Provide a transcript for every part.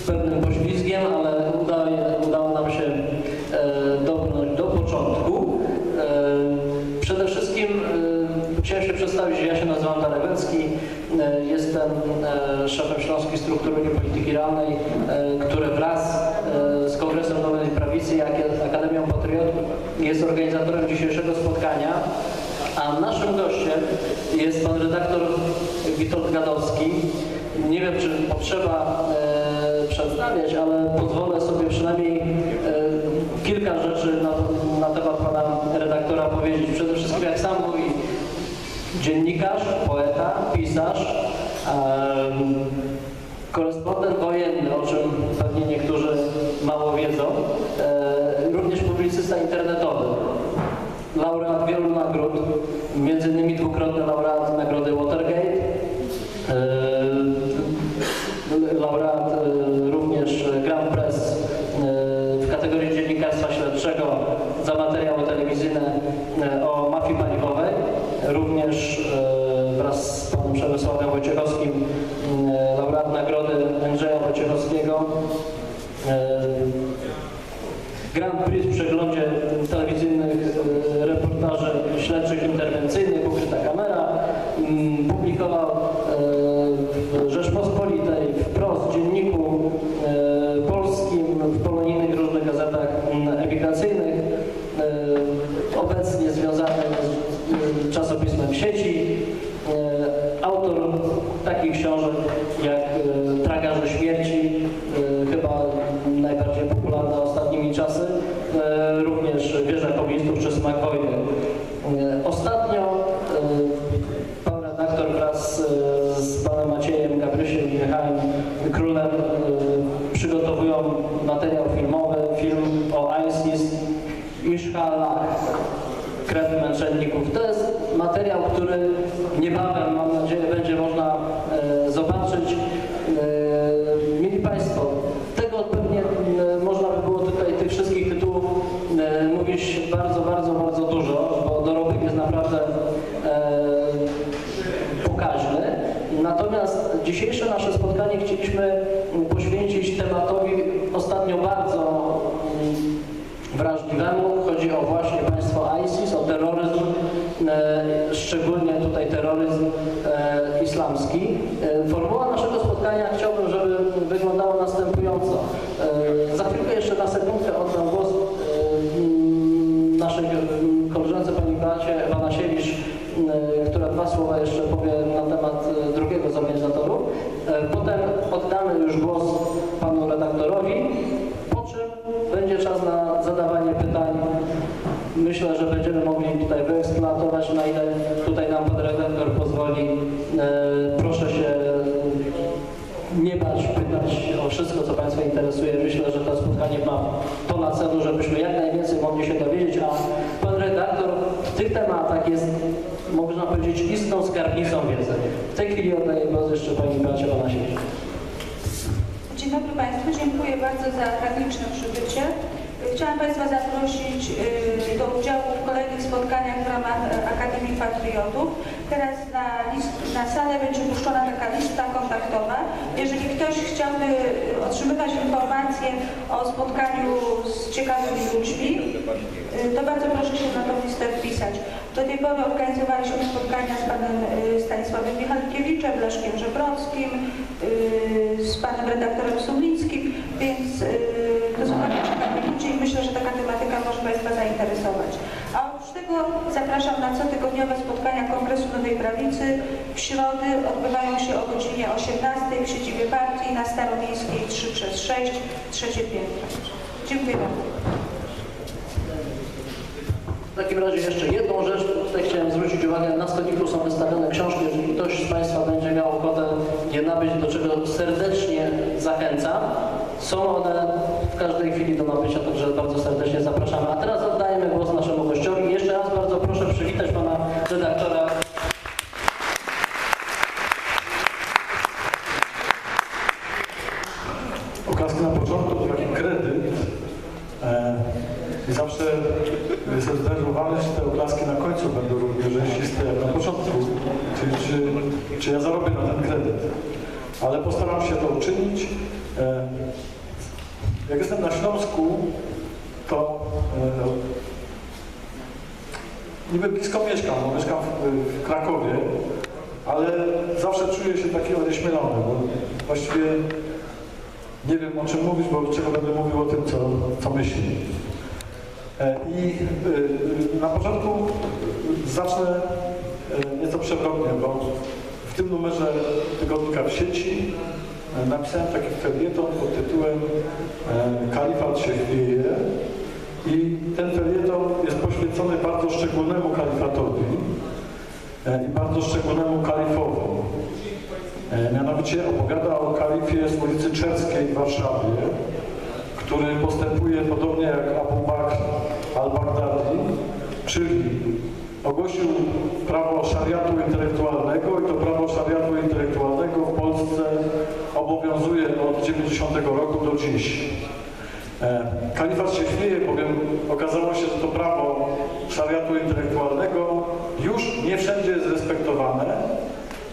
z pewnym poślizgiem, ale udało, nam się e, do początku. E, Przede wszystkim e, chciałem się przedstawić, ja się nazywam Darek Węcki, e, jestem e, szefem Śląskiej Struktury Polityki Realnej, e, które wraz e, z Kongresem Nowej Prawicy i Ak- Akademią Patriotów jest organizatorem dzisiejszego spotkania. A naszym gościem jest pan redaktor Witold Gadowski. Nie wiem, czy potrzeba przedstawiać, ale pozwolę sobie przynajmniej e, kilka rzeczy na, na temat pana redaktora powiedzieć. Przede wszystkim, jak sam mówi, dziennikarz, poeta, pisarz, em, korespondent wojenny, o czym pewnie niektórzy mało wiedzą, e, również publicysta internetowy, laureat wielu nagród, między innymi dwukrotny laureat nagrody Watergate, e, laureat e, również Grand Press e, w kategorii dziennikarstwa śledczego za materiały telewizyjne e, o mafii paliwowej, również e, wraz z panem Przemysławem Wojciechowskim e, laureat nagrody Andrzeja Wojciechowskiego. E, Grand Prix w przeglądzie telewizyjnych e, reportaży śledczych interwencyjnych, ukryta kamera. Mm, Publikował e, w Rzeczpospolitej, wprost, dzienniku e, polskim, w polonijnych różnych gazetach mm, emigracyjnych. E, Obecnie związany z e, czasopismem sieci. E, Autor takich książek jak e, Tragarze Śmierci, e, chyba najbardziej popularna ostatnimi czasy, e, również Wieża Komunistów czy Smak Wojny. E, Ostatnio e, pan redaktor wraz e, z panem Maciejem Gabrysiem i Michałem Królem e, przygotowują materiał filmowy, film o ISIS Ish'Allah krew męczenników. To jest materiał, który niebawem, mam nadzieję, będzie można e, zobaczyć. E, mieli Państwo, tego pewnie e, można by było tutaj tych wszystkich tytułów e, mówić bardzo, bardzo, bardzo dużo, bo dorobek jest naprawdę e, pokaźny. Natomiast dzisiejsze nasze spotkanie chcieliśmy poświęcić tematowi ostatnio bardzo wrażliwemu. Chodzi o właśnie państwo ISIS, o terroryzm, e, szczególnie tutaj terroryzm e, islamski. Tutaj wyeksploatować, na ile tutaj nam pan redaktor pozwoli. E, Proszę się nie bać pytać o wszystko, co Państwa interesuje. Myślę, że to spotkanie ma to na celu, żebyśmy jak najwięcej mogli się dowiedzieć, a Pan redaktor w tych tematach jest, można powiedzieć, istną skarbnicą wiedzy. W tej chwili oddaję głos jeszcze Pani Beacie Wanasiewicz. Dzień dobry Państwu, dziękuję bardzo za liczne przybycie. Chciałam Państwa zaprosić y, do udziału w kolejnych spotkaniach w ramach e, Akademii Patriotów. Teraz na, list, na salę będzie puszczona taka lista kontaktowa. Jeżeli ktoś chciałby otrzymywać informacje o spotkaniu z ciekawymi ludźmi, y, to bardzo proszę się na tą listę wpisać. Do tej pory organizowaliśmy spotkania z panem y, Stanisławem Michalkiewiczem, Leszkiem Żebrowskim, z panem redaktorem Sumlickim, więc taka tematyka może Państwa zainteresować. A oprócz tego zapraszam na cotygodniowe spotkania Kongresu Nowej Prawicy. W środy odbywają się o godzinie 18 w siedzibie partii na Staromiejskiej 3 przez 6, trzecie piętro. Dziękuję bardzo. W takim razie jeszcze jedną rzecz, tutaj chciałem zwrócić uwagę, na stoliku są wystawione książki, jeżeli ktoś z Państwa będzie miał ochotę je nabyć, do czego serdecznie zachęcam. Są one w każdej chwili do nabycia, także bardzo serdecznie zapraszamy. A teraz oddajemy głos naszemu gościowi i jeszcze raz bardzo proszę przywitać Pana redaktora Oklaski na początku to taki kredyt. E, I zawsze jestem zdenerwowany, że te oklaski na końcu będą równie rzęsiste jak na początku. Czyli czy, czy ja zarobię na ten kredyt. Ale postaram się to uczynić. E, Jak jestem na Śląsku, to e, niby blisko mieszkam, bo mieszkam w, w Krakowie, ale zawsze czuję się taki onieśmielony, bo właściwie nie wiem o czym mówić, bo czego będę mówił o tym, co, co myślę. E, I e, na początku zacznę e, nieco przewrotnie, bo w tym numerze tygodnika w sieci napisałem taki felieton pod tytułem Kalifat się chwieje i ten felieton jest poświęcony bardzo szczególnemu kalifatowi i bardzo szczególnemu kalifowi. Mianowicie opowiada o kalifie z ulicy Czerskiej w Warszawie, który postępuje podobnie jak Abu Bakr al-Baghdadi, czyli ogłosił prawo szariatu intelektualnego i to prawo szariatu intelektualnego w Polsce obowiązuje od 90 roku do dziś. E, Kalifat się śmieje, bowiem okazało się, że to prawo szariatu intelektualnego już nie wszędzie jest respektowane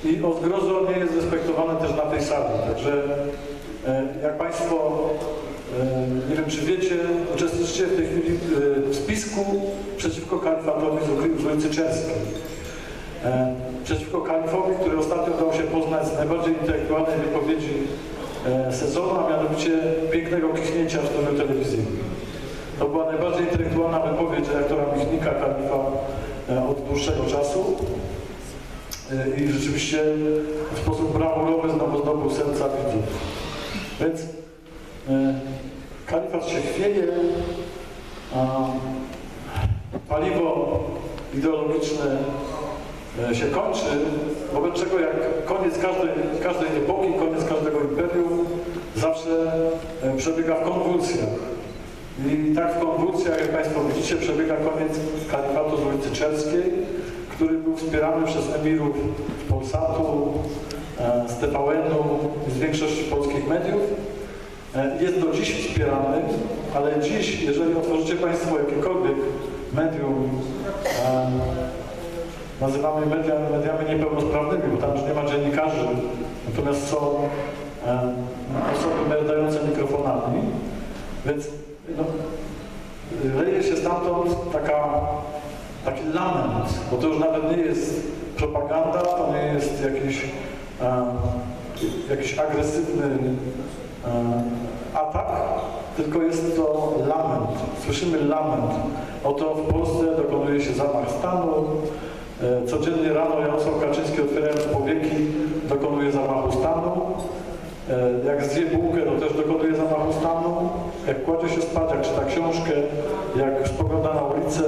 i o zgrozo nie jest respektowane też na tej sali. Także e, jak Państwo, nie wiem czy wiecie, uczestniczycie w tej chwili e, w spisku przeciwko kalifatowi z uli- z ulicy Czerskiej. E, Przeciwko kalifowi, który ostatnio udało się poznać z najbardziej intelektualnej wypowiedzi e, sezonu, a mianowicie pięknego kichnięcia w studiu telewizyjnym. To była najbardziej intelektualna wypowiedź redaktora Michnika Kalifa od dłuższego czasu. I rzeczywiście w sposób brawurowy znowu zdobył serca widzów. Więc kalifat się chwieje, a paliwo ideologiczne e, się kończy, wobec czego jak koniec każdej, każdej epoki, koniec każdego imperium zawsze e, przebiega w konwulsjach. I tak w konwulsjach, jak Państwo widzicie, przebiega koniec kalifatu z ulicy Czerskiej, który był wspierany przez emirów Polsatu, e, z TVN-u, z większości polskich mediów. E, Jest do dziś wspierany, ale dziś, jeżeli otworzycie Państwo jakiekolwiek medium, e, nazywamy media, mediami niepełnosprawnymi, bo tam już nie ma dziennikarzy, natomiast są e, osoby merdające mikrofonami, więc no, leje się stamtąd taka, taki lament, bo to już nawet nie jest propaganda, to nie jest jakiś, jakiś agresywny atak, tylko jest to lament. Słyszymy lament. Oto w Polsce dokonuje się zamach stanu. E, Codziennie rano Jarosław Kaczyński otwierając powieki dokonuje zamachu stanu. E, Jak zje bułkę, to też dokonuje zamachu stanu. Jak kładzie się spać, jak czyta książkę, jak spogląda na ulicę,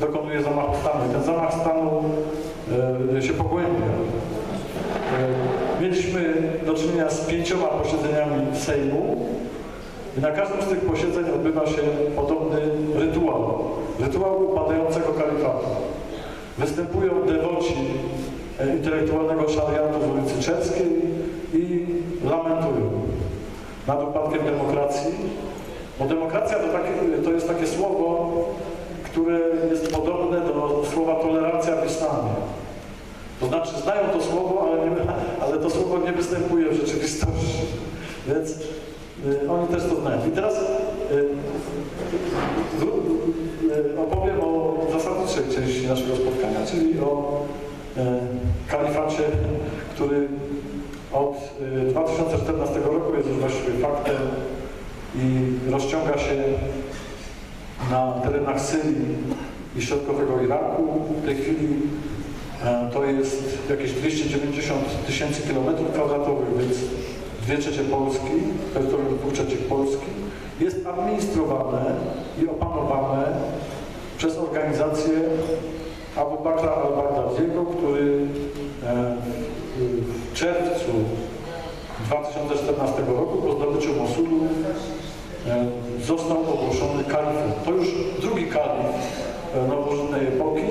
dokonuje zamachu stanu. I ten zamach stanu e, się pogłębia. Do czynienia z pięcioma posiedzeniami Sejmu i na każdym z tych posiedzeń odbywa się podobny rytuał. Rytuał upadającego kalifatu. Występują dewoci e, intelektualnego szariatu z ulicy Czerskiej i lamentują nad upadkiem demokracji, bo demokracja to, to jest takie słowo, które jest podobne do słowa tolerancja w islamie. To znaczy znają to słowo, ale, nie, ale to słowo nie występuje w rzeczywistości. Więc y, oni też to znają. I teraz y, y, y, opowiem o zasadniczej części naszego spotkania, czyli o y, kalifacie, który od y, 2014 roku jest już właściwie faktem i rozciąga się na terenach Syrii i środkowego Iraku. W tej chwili to jest jakieś 290 tysięcy kilometrów kwadratowych, więc dwie trzecie Polski, terytorium dwóch trzecich Polski, jest administrowane i opanowane przez organizację Abu Bakra al-Baghdadiego, który e, w czerwcu 2014 roku po zdobyciu Mosulu e, został ogłoszony kalifem. To już drugi kalif e, nowożytnej epoki,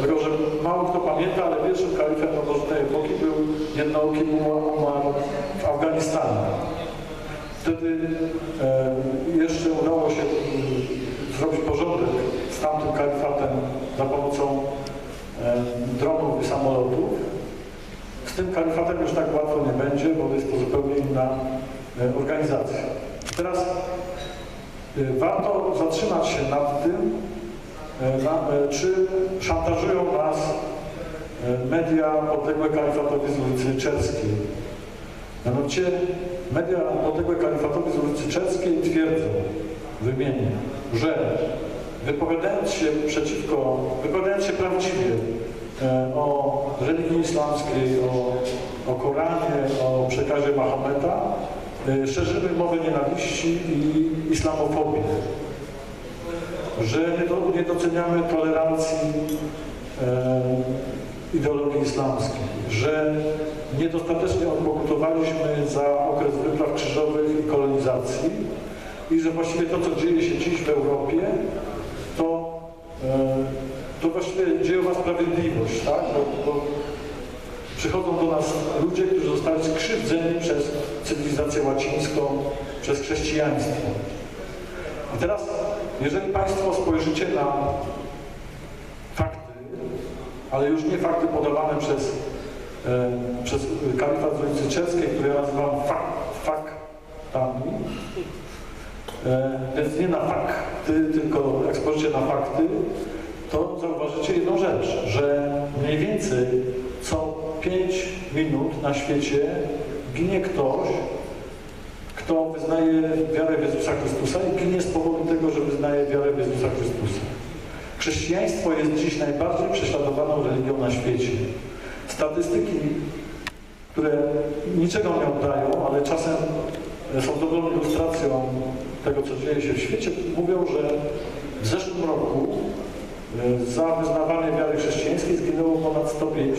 tylko że mało kto pamięta, ale pierwszym kalifem nowożytnej epoki był jednooki Umar w Afganistanie. Wtedy e, jeszcze udało się e, zrobić porządek z tamtym kalifatem za pomocą e, dronów i samolotów. Z tym kalifatem już tak łatwo nie będzie, bo jest to zupełnie inna e, organizacja. Teraz e, warto zatrzymać się nad tym, e, e, czy szantażują nas e, media podległe kalifatowi z ulicy Czerskiej. Mianowicie media podległe kalifatowi z ulicy Czerskiej twierdzą, wymienię, że wypowiadając się przeciwko, wypowiadając się prawdziwie e, o religii islamskiej, o, o Koranie, o przekazie Mahometa, e, szerzymy mowę nienawiści i islamofobii. Że nie, do, nie doceniamy tolerancji e, ideologii islamskiej, że niedostatecznie odpokutowaliśmy za okres wypraw krzyżowych i kolonizacji i że właściwie to, co dzieje się dziś w Europie, to, e, to właściwie dziejowa sprawiedliwość, tak? Bo, bo przychodzą do nas ludzie, którzy zostali skrzywdzeni przez cywilizację łacińską, przez chrześcijaństwo. I teraz, jeżeli Państwo spojrzycie na fakty, ale już nie fakty podawane przez, e, przez kalifat z ulicy Czeskiej, które ja nazywam fak, faktami, e, więc nie na fakty, tylko jak spojrzycie na fakty, to zauważycie jedną rzecz, że mniej więcej co 5 minut na świecie ginie ktoś, kto wyznaje wiarę w Jezusa Chrystusa i ginie z powodu tego, że wyznaje wiarę w Jezusa Chrystusa. Chrześcijaństwo jest dziś najbardziej prześladowaną religią na świecie. Statystyki, które niczego nie oddają, ale czasem są dobrą ilustracją tego, co dzieje się w świecie, mówią, że w zeszłym roku e, za wyznawanie wiary chrześcijańskiej zginęło ponad 105,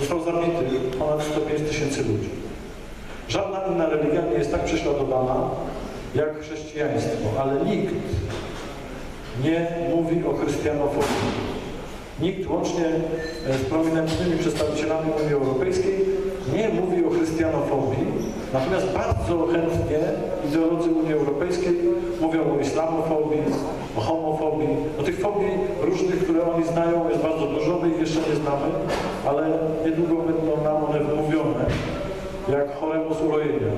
zostało zabitych ponad 105 tysięcy ludzi. Żadna inna religia nie jest tak prześladowana jak chrześcijaństwo, ale nikt nie mówi o chrystianofobii. Nikt, łącznie e, z prominentnymi przedstawicielami Unii Europejskiej, nie mówi o chrystianofobii, natomiast bardzo chętnie ideolodzy Unii Europejskiej mówią o islamofobii, o homofobii, o tych fobii różnych, które oni znają, jest bardzo dużo, my ich jeszcze nie znamy, ale niedługo będą nam one wmówione, jak choremu z urojenia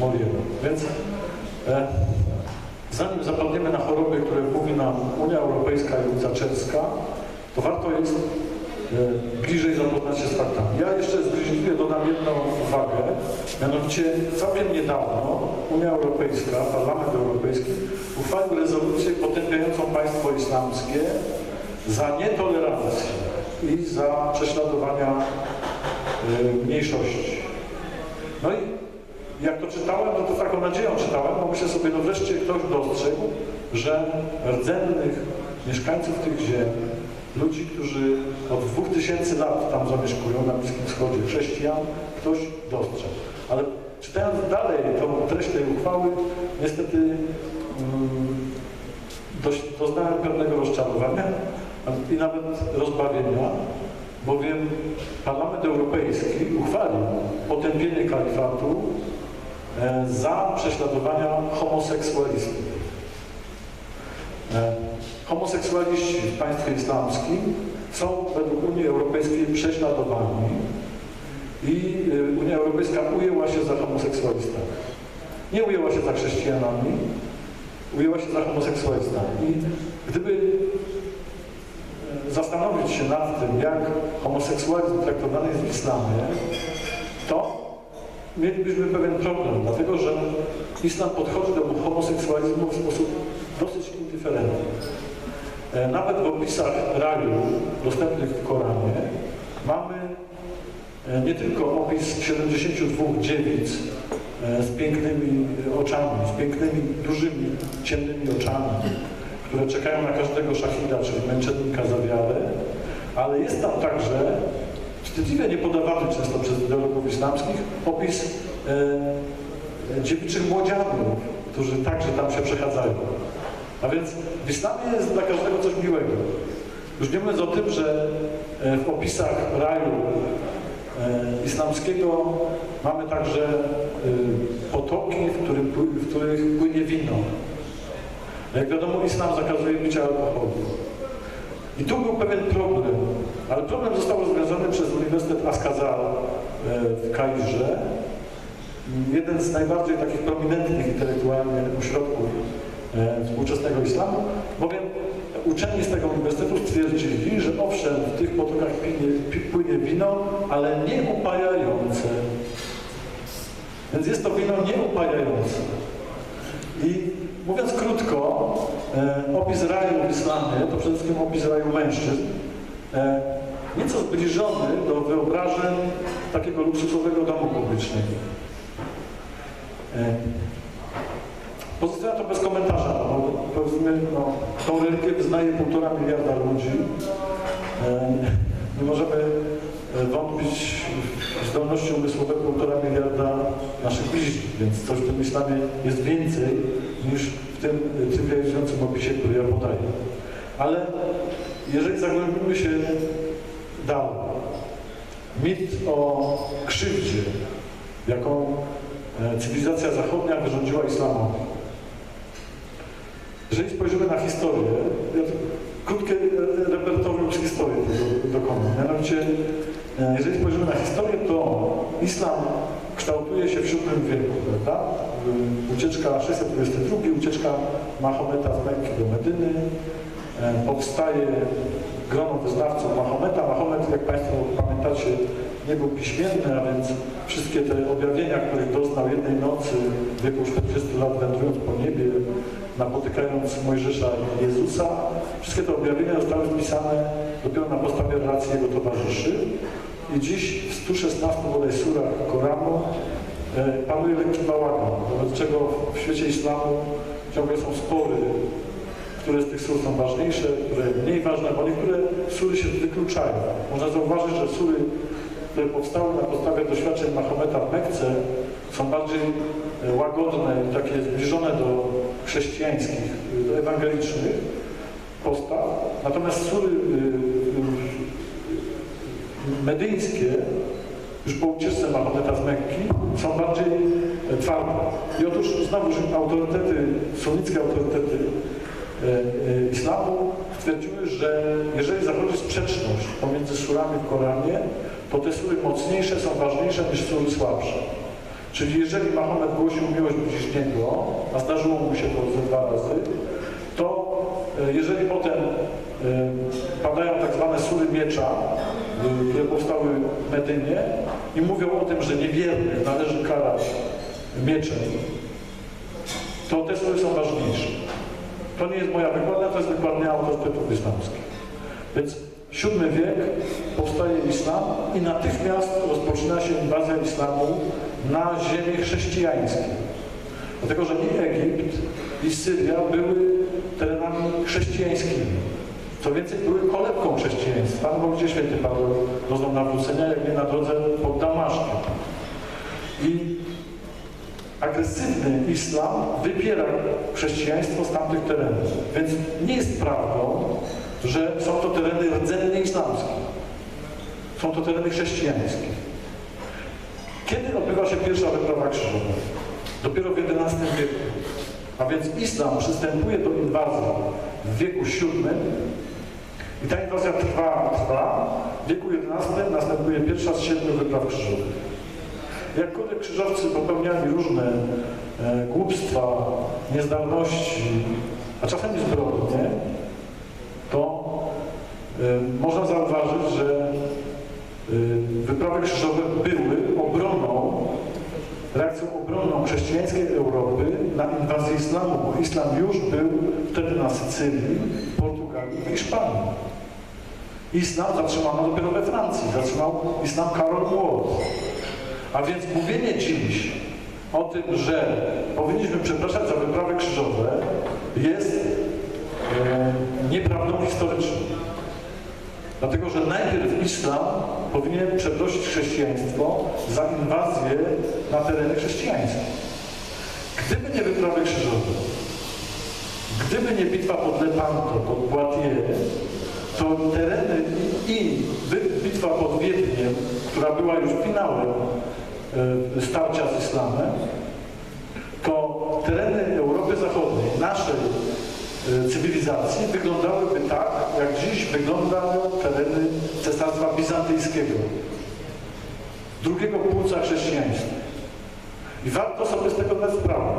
moriego. Więc e, zanim zapadniemy na choroby, które mówi nam Unia Europejska i ulica Czeska, to warto jest e, bliżej zapoznać się z faktami. Ja jeszcze zgryźliwie dodam jedną uwagę, mianowicie całkiem niedawno Unia Europejska, Parlament Europejski uchwalił rezolucję potępiającą państwo islamskie za nietolerancję i za prześladowania e, mniejszości. No i jak to czytałem, no to taką nadzieją czytałem, bo myślę sobie, no wreszcie ktoś dostrzegł, że rdzennych mieszkańców tych ziem, ludzi, którzy od 2000 lat tam zamieszkują na Bliskim Wschodzie, chrześcijan, ktoś dostrzegł. Ale czytając dalej tą treść tej uchwały, niestety dość, doznałem pewnego rozczarowania i nawet rozbawienia, bowiem Parlament Europejski uchwalił potępienie kalifatu e, za prześladowania homoseksualistów. E, Homoseksualiści w państwie islamskim są według Unii Europejskiej prześladowani i e, Unia Europejska ujęła się za homoseksualistami. Nie ujęła się za chrześcijanami, ujęła się za homoseksualistami. I gdyby zastanowić się nad tym, jak homoseksualizm traktowany jest w islamie, to mielibyśmy pewien problem, dlatego że islam podchodzi do homoseksualizmu w sposób dosyć indyferentny. E, Nawet w opisach raju dostępnych w Koranie mamy e, nie tylko opis 72 dziewic e, z pięknymi oczami, z pięknymi, dużymi, ciemnymi oczami, które czekają na każdego szachida, czyli męczennika za wiarę, ale jest tam także wstydliwie nie podawany często przez ideologów islamskich opis e, dziewiczych młodzianów, którzy także tam się przechadzają. A więc w islamie jest dla każdego coś miłego. Już nie mówiąc o tym, że e, w opisach raju e, islamskiego mamy także e, potoki, w, którym, w których płynie wino. Jak wiadomo, islam zakazuje picia alkoholu. I tu był pewien problem, ale problem został rozwiązany przez Uniwersytet Askazal e, w Kairze, jeden z najbardziej takich prominentnych intelektualnie ośrodków e, współczesnego islamu, bowiem uczeni z tego uniwersytetu stwierdzili, że owszem, w tych potokach płynie, płynie wino, ale nie upajające. Więc jest to wino nieupajające. I mówiąc krótko, e, opis raju w to przede wszystkim opis raju mężczyzn, e, nieco zbliżony do wyobrażeń takiego luksusowego domu publicznego. E, Pozostaje to bez komentarza, bo powiedzmy, no, tą religię wyznaje półtora miliarda ludzi. Nie możemy wątpić w zdolności umysłowe półtora miliarda naszych bliźnich, więc coś w tym islamie jest więcej niż w tym trywializującym opisie, który ja podaję. Ale jeżeli zagłębimy się dalej, mit o krzywdzie, jaką e, cywilizacja zachodnia wyrządziła islamowi. Jeżeli spojrzymy na historię, ja krótkie e, repertorium z historii dokonam. Mianowicie, e, jeżeli spojrzymy na historię, to islam kształtuje się w VII wieku, prawda? Ucieczka 622, ucieczka Mahometa z Mekki do Medyny, powstaje grono wyznawców Mahometa. Mahomet, jak Państwo pamiętacie, nie był piśmienny, a więc wszystkie te objawienia, których doznał jednej nocy w wieku 40 lat wędrując po niebie, napotykając Mojżesza i Jezusa, wszystkie te objawienia zostały wpisane dopiero na podstawie relacji jego towarzyszy. I dziś w 116 bodaj surach Koranu e, panuje lekki bałagan, wobec czego w świecie islamu ciągle są spory, które z tych sur są ważniejsze, które mniej ważne, bo niektóre sury się wykluczają. Można zauważyć, że sury, które powstały na podstawie doświadczeń Mahometa w Mekce są bardziej e, łagodne takie zbliżone do chrześcijańskich, do ewangelicznych postaw. Natomiast sury e, medyjskie, już po ucieczce Mahometa z Mekki, są bardziej e, twarde. I otóż znowu autorytety, sunnickie autorytety e, e, islamu stwierdziły, że jeżeli zachodzi sprzeczność pomiędzy surami w Koranie, to te sury mocniejsze są ważniejsze niż sury słabsze. Czyli jeżeli Mahomet głosił miłość bliźniego, a zdarzyło mu się to ze dwa razy, to e, jeżeli potem e, padają tak zwane sury miecza, które powstały w Medynie i mówią o tym, że niewiernych należy karać mieczem, to te sury są ważniejsze. To nie jest moja wykładnia, to jest wykładnia autorytetów islamskich. Więc VII wiek powstaje islam i natychmiast rozpoczyna się inwazja islamu na ziemię chrześcijańskie. Dlatego, że i Egipt, i Syria były terenami chrześcijańskimi. Co więcej, były kolebką chrześcijaństwa, no bo gdzie święty Paweł doznał nawrócenia, jak nie na drodze pod Damaszkiem. I agresywny islam wypiera chrześcijaństwo z tamtych terenów. Więc nie jest prawdą, że są to tereny rdzenne islamskie. Są to tereny chrześcijańskie. Kiedy odbywa się pierwsza wyprawa krzyżowa? Dopiero w XI wieku. A więc islam przystępuje do inwazji w wieku VII i ta inwazja trwa, trwa. W wieku XI następuje pierwsza z siedmiu wypraw krzyżowych. Jakkolwiek krzyżowcy popełniali różne e, głupstwa, niezdolności, a czasami zbrodnie, to e, można zauważyć, że e, wyprawy krzyżowe były obroną, reakcją obronną chrześcijańskiej Europy na inwazję islamu, bo islam już był wtedy na Sycylii, Portugalii i Hiszpanii. Islam zatrzymano dopiero we Francji, zatrzymał islam Karol Młody. A więc mówienie dziś o tym, że powinniśmy przepraszać za wyprawy krzyżowe jest e, nieprawdą historyczną. Dlatego, że najpierw islam powinien przeprosić chrześcijaństwo za inwazję na tereny chrześcijańskie. Gdyby nie wyprawy krzyżowe, gdyby nie bitwa pod Lepanto, pod Poitiers, to tereny i, bitwa pod Wiedniem, która była już finałem e, starcia z islamem, to tereny Europy Zachodniej, naszej e, cywilizacji wyglądałyby tak, jak dziś wyglądają tereny Cesarstwa Bizantyjskiego, drugiego płuca chrześcijaństwa. I warto sobie z tego zdać sprawę.